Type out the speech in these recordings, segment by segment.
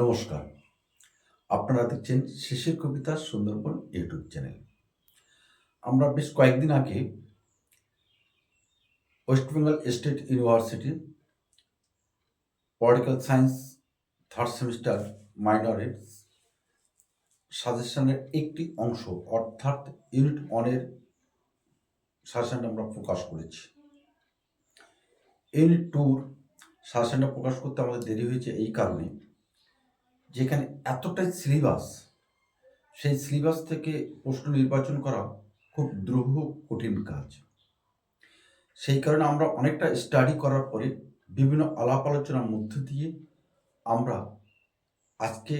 নমস্কার। আপনারা দেখছেন শেষের কবিতা সুন্দরবন ইউটিউব চ্যানেল। আমরা বেশ কয়েকদিন আগে West Bengal state university political science third semester মাইনরের সাজেশনের একটি অংশ অর্থাৎ ইউনিট ওয়ানের সাজেশনটা আমরা প্রকাশ করেছি। ইউনিট টুর সাজেশনটা প্রকাশ করতে আমাদের দেরি হয়েছে এই কারণে যেখানে এতটাই সিলেবাস সেই সিলেবাস থেকে প্রশ্ন নির্বাচন করা খুব দ্রুহ, কঠিন কাজ। সেই কারণে আমরা অনেকটা স্টাডি করার পরে বিভিন্ন আলাপ আলোচনার মধ্য দিয়ে আমরা আজকে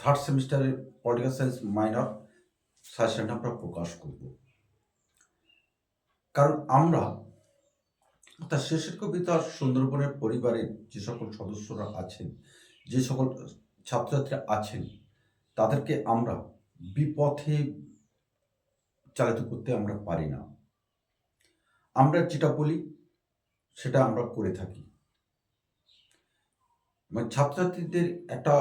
থার্ড সেমিস্টারের পলিটিক্যাল সায়েন্স মাইনর সাজেশনটা আমরা প্রকাশ করব। কারণ আমরা তার শেষের কবিতা সুন্দরবনের পরিবারের যে সকল সদস্যরা আছেন যে সকল ছাত্রছাত্রীরা আছেন, তাদেরকে আমরা বিপথে চালিত করতে আমরা পারি না। আমরা যেটা বলি, সেটা আমরা করে থাকি। মানে ছাত্রছাত্রীদের একটা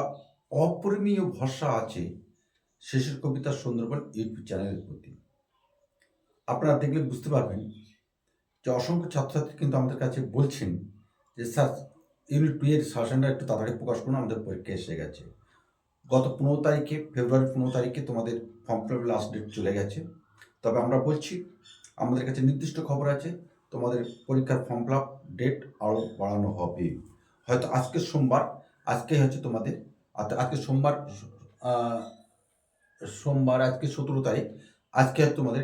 অপরিমীয় ভরসা আছে শেষের কবিতা সুন্দরবন ইউটিউব চ্যানেলের প্রতি। আপনারা দেখলে বুঝতে পারবেন যে অসংখ্য ছাত্রছাত্রী কিন্তু আমাদের কাছে বলছেন যে, স্যার ইউনিট টু এর শাসনটা একটু তাড়াতাড়ি প্রকাশ করুন, আমাদের পরীক্ষা এসে গেছে। গত পনেরো তারিখে, ফেব্রুয়ারি পনেরো তারিখে তোমাদের ফর্ম ফিল লাস্ট ডেট চলে গেছে। তবে আমরা বলছি, আমাদের কাছে নির্দিষ্ট খবর আছে, তোমাদের পরীক্ষার ফর্ম ফিল ডেট আরও বাড়ানো হবে। হয়তো আজকে সোমবার, আজকে হচ্ছে তোমাদের আজকে সোমবার সোমবার আজকে সতেরো তারিখ, আজকে তোমাদের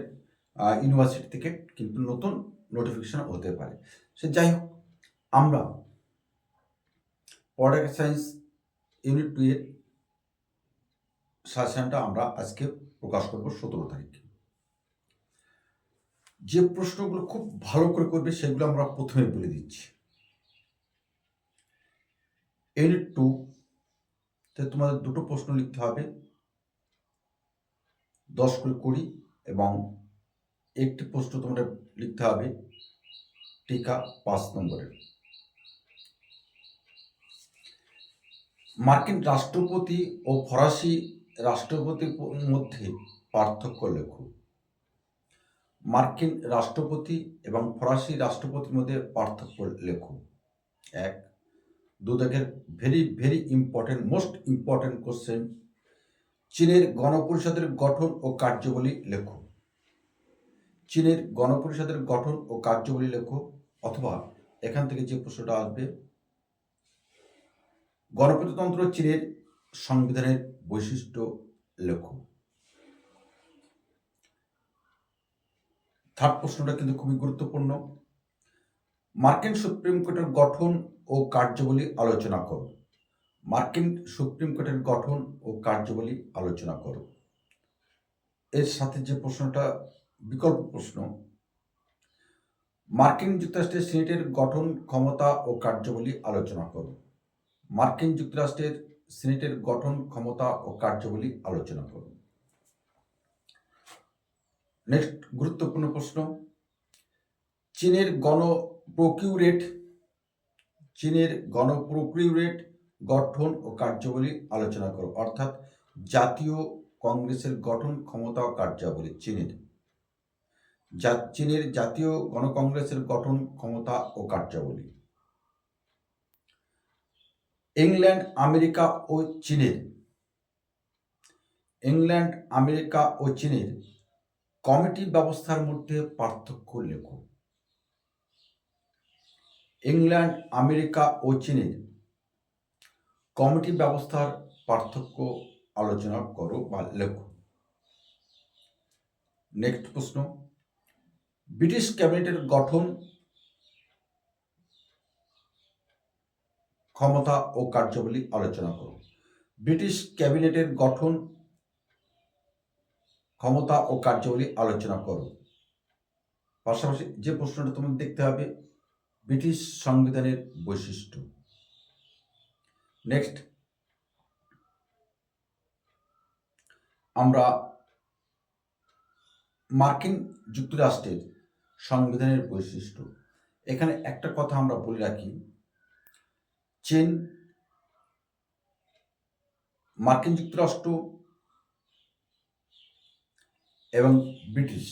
ইউনিভার্সিটি থেকে কিন্তু নতুন নোটিফিকেশন হতে পারে। সে যাই হোক, আমরা পলিটিক্যাল সায়েন্স ইউনিট টু এর সাজেশনটা আমরা আজকে প্রকাশ করব সতেরো তারিখে। যে প্রশ্নগুলো খুব ভালো করে করবে সেগুলো আমরা প্রথমে বলে দিচ্ছি। ইউনিট টু তে তোমাদের দুটো প্রশ্ন লিখতে হবে। দশ করে কুড়ি এবং একটি প্রশ্ন তোমাদের লিখতে হবে টিকা পাঁচ নম্বরের। মার্কিন রাষ্ট্রপতি ও ফরাসি রাষ্ট্রপতির মধ্যে পার্থক্য লেখো। মার্কিন রাষ্ট্রপতি এবং ফরাসি রাষ্ট্রপতির মধ্যে পার্থক্য লেখো। এক দু দেখের very very important most important question চীনের গণপরিষদের গঠন ও কার্যবলী লেখো। চীনের গণপরিষদের গঠন ও কার্যবলী লেখো, অথবা এখান থেকে যে প্রশ্নটা আসবে গণপ্রজাতন্ত্র চীনের সংবিধানের বৈশিষ্ট্য লেখ থার্ড প্রশ্নটা কিন্তু খুবই গুরুত্বপূর্ণ। মার্কিন সুপ্রিম কোর্টের গঠন ও কার্যবলী আলোচনা করো। মার্কিন সুপ্রিম কোর্টের গঠন ও কার্যবলী আলোচনা করো। এর সাথে যে প্রশ্নটা, বিকল্প প্রশ্ন, মার্কিন যুক্তরাষ্ট্রের সিনেটের গঠন, ক্ষমতা ও কার্যবলী আলোচনা করো। মার্কিন যুক্তরাষ্ট্রের সিনেটের গঠন ক্ষমতা ও কার্যাবলী আলোচনা করুন। নেক্সট গুরুত্বপূর্ণ প্রশ্ন। চীনের গণ প্রকিউরেট, চীনের গণপ্রকিউরেট গঠন ও কার্যাবলী আলোচনা করো, অর্থাৎ জাতীয় কংগ্রেসের গঠন ক্ষমতা ও কার্যাবলী চীনের। চীনের জাতীয় গণকংগ্রেসের গঠন ক্ষমতা ও কার্যাবলী। ইংল্যান্ড, আমেরিকা ও চীনের। ইংল্যান্ড, আমেরিকা ও চীনের কমিটি ব্যবস্থার মধ্যে পার্থক্য লেখ। ইংল্যান্ড, আমেরিকা ও চীনের কমিটি ব্যবস্থার পার্থক্য আলোচনা করো বা লেখো। নেক্সট প্রশ্ন। ব্রিটিশ ক্যাবিনেটের গঠন ক্ষমতা ও কার্যাবলী আলোচনা করো ব্রিটিশ ক্যাবিনেটের গঠন, ক্ষমতা ও কার্যাবলী আলোচনা করো পাশাপাশি যে প্রশ্নটা তোমাকে দেখতে হবে, ব্রিটিশ সংবিধানের বৈশিষ্ট্য। নেক্সট আমরা মার্কিন যুক্তরাষ্ট্রের সংবিধানের বৈশিষ্ট্য। এখানে একটা কথা আমরা বলে রাখি চীন, মার্কিন যুক্তরাষ্ট্র এবং ব্রিটিশ।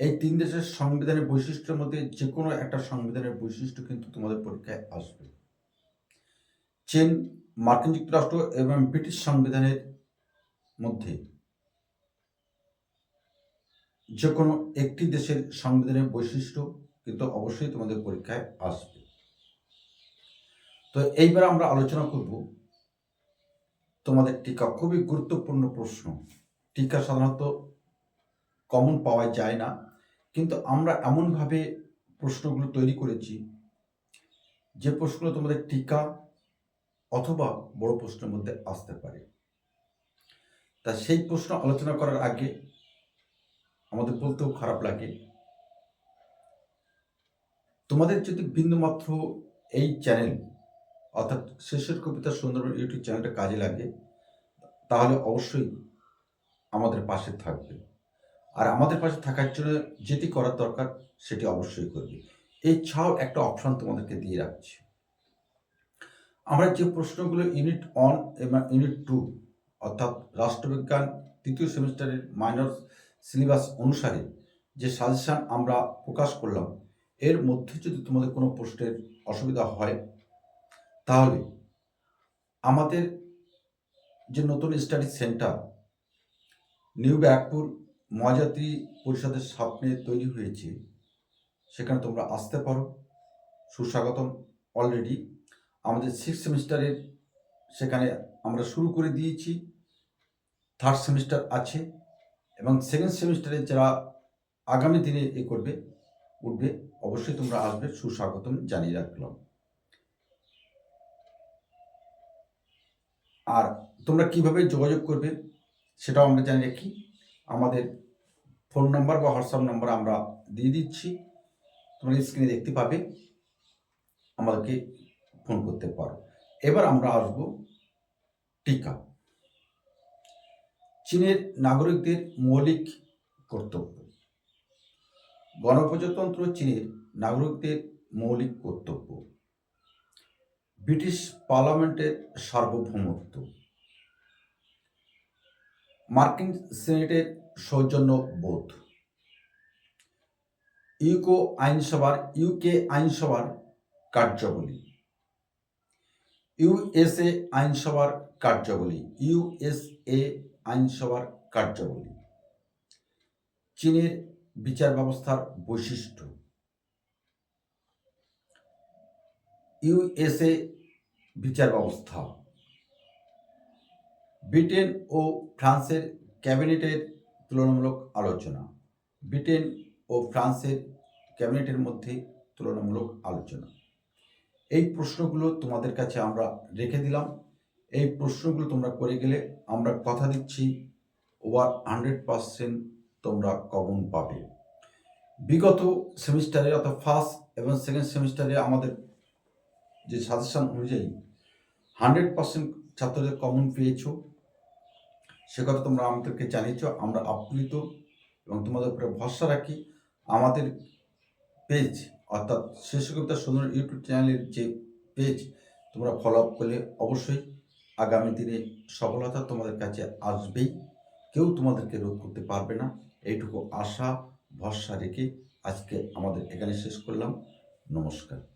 এই তিন দেশের সংবিধানের বৈশিষ্ট্যের মধ্যে যে কোনো একটা সংবিধানের বৈশিষ্ট্য কিন্তু তোমাদের পরীক্ষায় আসবে। চীন, মার্কিন যুক্তরাষ্ট্র এবং ব্রিটিশ সংবিধানের মধ্যে যে কোনো একটি দেশের সংবিধানের বৈশিষ্ট্য কিন্তু অবশ্যই তোমাদের পরীক্ষায় আসবে। তো এইবার আমরা আলোচনা করব তোমাদের টিকা খুবই গুরুত্বপূর্ণ প্রশ্ন। টিকা সাধারণত কমন পাওয়া যায় না, কিন্তু আমরা এমনভাবে প্রশ্নগুলো তৈরি করেছি যে প্রশ্নগুলো তোমাদের টিকা অথবা বড় প্রশ্নের মধ্যে আসতে পারে। তা সেই প্রশ্ন আলোচনা করার আগে আমাদের বলতেও খারাপ লাগে, তোমাদের যদি বিন্দুমাত্র এই চ্যানেল অর্থাৎ শেষের কবিতা সুন্দরবন ইউটিউব চ্যানেলটা কাজে লাগে তাহলে অবশ্যই আমাদের পাশে থাকবে। আর আমাদের পাশে থাকার জন্য যেটি করার দরকার সেটি অবশ্যই করবে। এছাড়াও একটা অপশান তোমাদেরকে দিয়ে রাখছি। আমরা যে প্রশ্নগুলো ইউনিট ওয়ান এবং ইউনিট টু অর্থাৎ রাষ্ট্রবিজ্ঞান তৃতীয় সেমিস্টারের মাইনর সিলেবাস অনুসারে যে সাজেশান আমরা প্রকাশ করলাম, এর মধ্যে যদি তোমাদের কোনো প্রশ্নের অসুবিধা হয় তাহলে আমাদের যে নতুন study centre new Bagpur Mahajati পরিষদের সামনে তৈরি হয়েছে, সেখানে তোমরা আসতে পারো। সুস্বাগতম অলরেডি আমাদের সিক্স সেমিস্টারের সেখানে আমরা শুরু করে দিয়েছি। থার্ড সেমিস্টার আছে এবং সেকেন্ড সেমিস্টারে যারা আগামী দিনে এ করবে, উঠবে, অবশ্যই তোমরা আসবে। সুস্বাগতম জানিয়ে রাখলাম। আর তোমরা কীভাবে যোগাযোগ করবে সেটাও আমরা জানি রাখি আমাদের ফোন নাম্বার বা হোয়াটসঅ্যাপ নাম্বার আমরা দিয়ে দিচ্ছি। তোমরা স্ক্রিনে দেখতে পাবে। আমাদেরকে ফোন করতে পারো। এবার আমরা আসব টিকা। চীনের নাগরিকদের মৌলিক কর্তব্য। গণপ্রজাতন্ত্র চীনের নাগরিকদের মৌলিক কর্তব্য। ব্রিটিশ পার্লামেন্টের সার্বভৌমত্ব। মার্কিন সিনেটের সৌজন্য বোধ ইউকো আইনসভার, ইউকে আইনসভার কার্যাবলী। ইউএসএ আইনসভার কার্যাবলী। ইউএসএ আইনসভার কার্যাবলী। চীনের বিচার ব্যবস্থার বৈশিষ্ট্য। ইউএসএ বিচার ব্যবস্থা। ব্রিটেন ও ফ্রান্সের ক্যাবিনেটের তুলনামূলক আলোচনা। ব্রিটেন ও ফ্রান্সের ক্যাবিনেটের মধ্যে তুলনামূলক আলোচনা। এই প্রশ্নগুলো তোমাদের কাছে আমরা রেখে দিলাম। এই প্রশ্নগুলো তোমরা করে গেলে আমরা কথা দিচ্ছি ওভার হান্ড্রেড পারসেন্ট তোমরা কমন পাবে। বিগত সেমিস্টারে অর্থাৎ ফার্স্ট এবং সেকেন্ড সেমিস্টারে আমাদের যে সাজেশন অনুযায়ী হান্ড্রেড পার্সেন্ট ছাত্রদের কমন পেয়েছ। সে কথা তোমরা আমাদেরকে জানিয়েছ, আমরা আপ্লুত এবং তোমাদের উপরে ভরসা রাখি। আমাদের পেজ অর্থাৎ শেষ কবিতা সুন্দর ইউটিউব চ্যানেলের যে পেজ তোমরা ফলো আপ করলে অবশ্যই আগামী দিনে সফলতা তোমাদের কাছে আসবেই। কেউ তোমাদেরকে রোধ করতে পারবে না। এইটুকু আশা, ভরসা রেখে আজকে আমাদের এখানে শেষ করলাম। নমস্কার।